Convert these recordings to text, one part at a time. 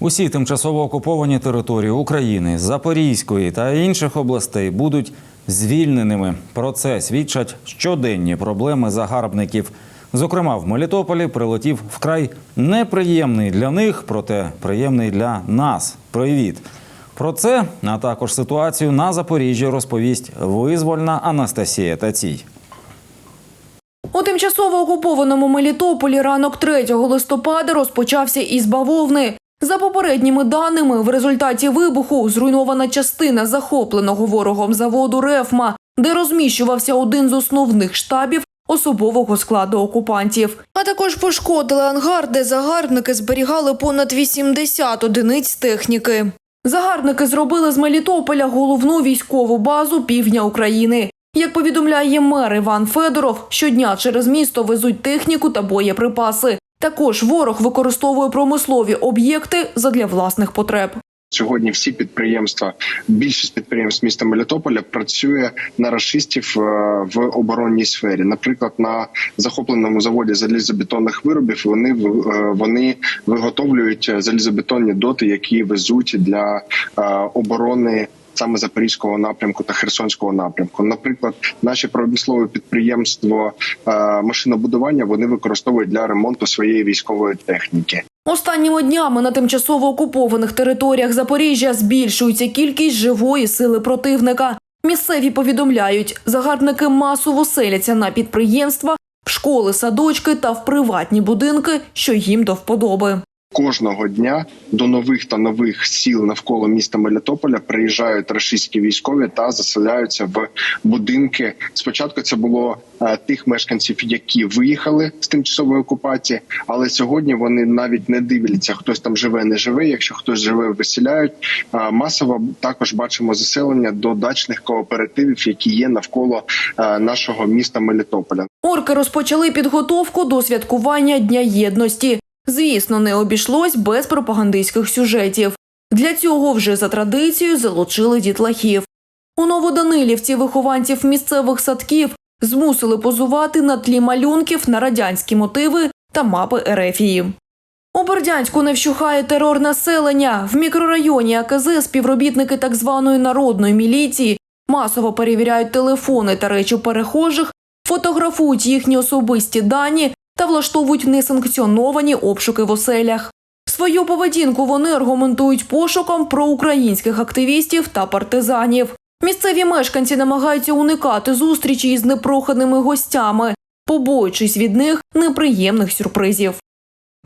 Усі тимчасово окуповані території України, Запорізької та інших областей будуть звільненими. Про це свідчать щоденні проблеми загарбників. Зокрема, в Мелітополі прилетів вкрай неприємний для них, проте приємний для нас. Привіт. Про це, а також ситуацію на Запоріжжі розповість визвольна Анастасія Тацій. У тимчасово окупованому Мелітополі ранок 3 листопада розпочався із бавовни. За попередніми даними, в результаті вибуху зруйнована частина захопленого ворогом заводу Рефма, де розміщувався один з основних штабів особового складу окупантів. А також пошкодили ангар, де загарбники зберігали понад 80 одиниць техніки. Загарбники зробили з Мелітополя головну військову базу півдня України. Як повідомляє мер Іван Федоров, щодня через місто везуть техніку та боєприпаси. Також ворог використовує промислові об'єкти задля власних потреб. Сьогодні всі підприємства, більшість підприємств міста Мелітополя працює на рашистів е, в оборонній сфері. Наприклад, на захопленому заводі залізобетонних виробів вони е, вони виготовлюють залізобетонні доти, які везуть для е, оборони. Саме запорізького напрямку та херсонського напрямку, наприклад, наші промислове підприємство е, машинобудування вони використовують для ремонту своєї військової техніки. Останніми днями на тимчасово окупованих територіях Запоріжжя збільшується кількість живої сили противника. Місцеві повідомляють, загарбники масово селяться на підприємства, в школи, садочки та в приватні будинки, що їм до вподоби. Кожного дня до нових та нових сіл навколо міста Мелітополя приїжджають рашистські військові та заселяються в будинки. Спочатку це було е, тих мешканців, які виїхали з тимчасової окупації, але сьогодні вони навіть не дивляться, хтось там живе, не живе. Якщо хтось живе, виселяють. Масово також бачимо заселення до дачних кооперативів, які є навколо е, нашого міста Мелітополя. Орки розпочали підготовку до святкування Дня єдності. Звісно, не обійшлось без пропагандистських сюжетів. Для цього вже за традицією залучили дітлахів. У Новоданилівці вихованців місцевих садків змусили позувати на тлі малюнків на радянські мотиви та мапи Ерефії. У Бердянську не вщухає терор населення. В мікрорайоні АКЗ співробітники так званої народної міліції масово перевіряють телефони та речі перехожих, фотографують їхні особисті дані та влаштовують несанкціоновані обшуки в оселях. Свою поведінку вони аргументують пошуком проукраїнських активістів та партизанів. Місцеві мешканці намагаються уникати зустрічі із непроханими гостями, побоюючись від них неприємних сюрпризів.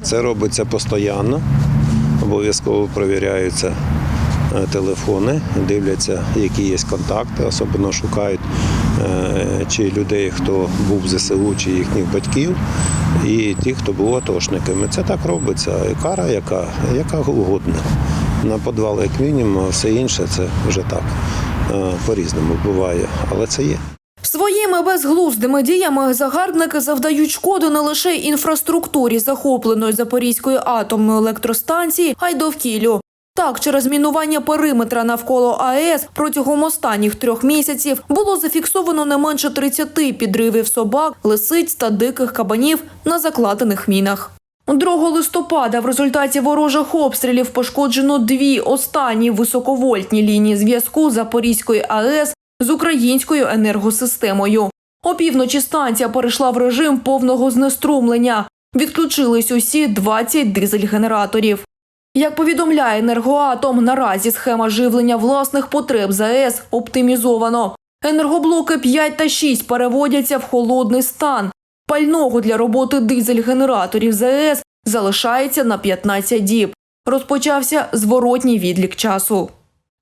Це робиться постійно. Обов'язково перевіряються е, телефони, дивляться, які є контакти, особливо шукають чи людей, хто був в ЗСУ, чи їхніх батьків, і ті, хто був атошниками. Це так робиться. Кара, яка, яка угодна. На підвал, як мінімум, а все інше це вже так е, по-різному буває, але це є. Своїми безглуздими діями загарбники завдають шкоду не лише інфраструктурі захопленої Запорізької атомної електростанції, а й довкіллю. Так, через мінування периметра навколо АЕС протягом останніх трьох місяців було зафіксовано не менше 30 підривів собак, лисиць та диких кабанів на закладених мінах. 2 листопада в результаті ворожих обстрілів пошкоджено дві останні високовольтні лінії зв'язку Запорізької АЕС з українською енергосистемою. Опівночі станція перейшла в режим повного знеструмлення. Відключились усі 20 дизель-генераторів. Як повідомляє енергоатом, наразі схема живлення власних потреб ЗАЕС оптимізовано. Енергоблоки 5 та 6 переводяться в холодний стан. Пального для роботи дизель-генераторів ЗАЕС залишається на 15 діб. Розпочався зворотній відлік часу.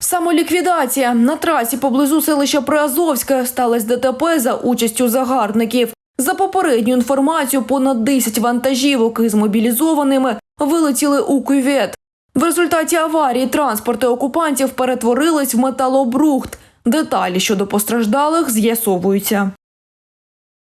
Самоліквідація на трасі поблизу селища Приазовське сталося ДТП за участю загарбників. За попередню інформацію, понад 10 вантажівок із мобілізованими вилетіли у кювет. В результаті аварії транспорти окупантів перетворились в металобрухт. Деталі щодо постраждалих з'ясовуються.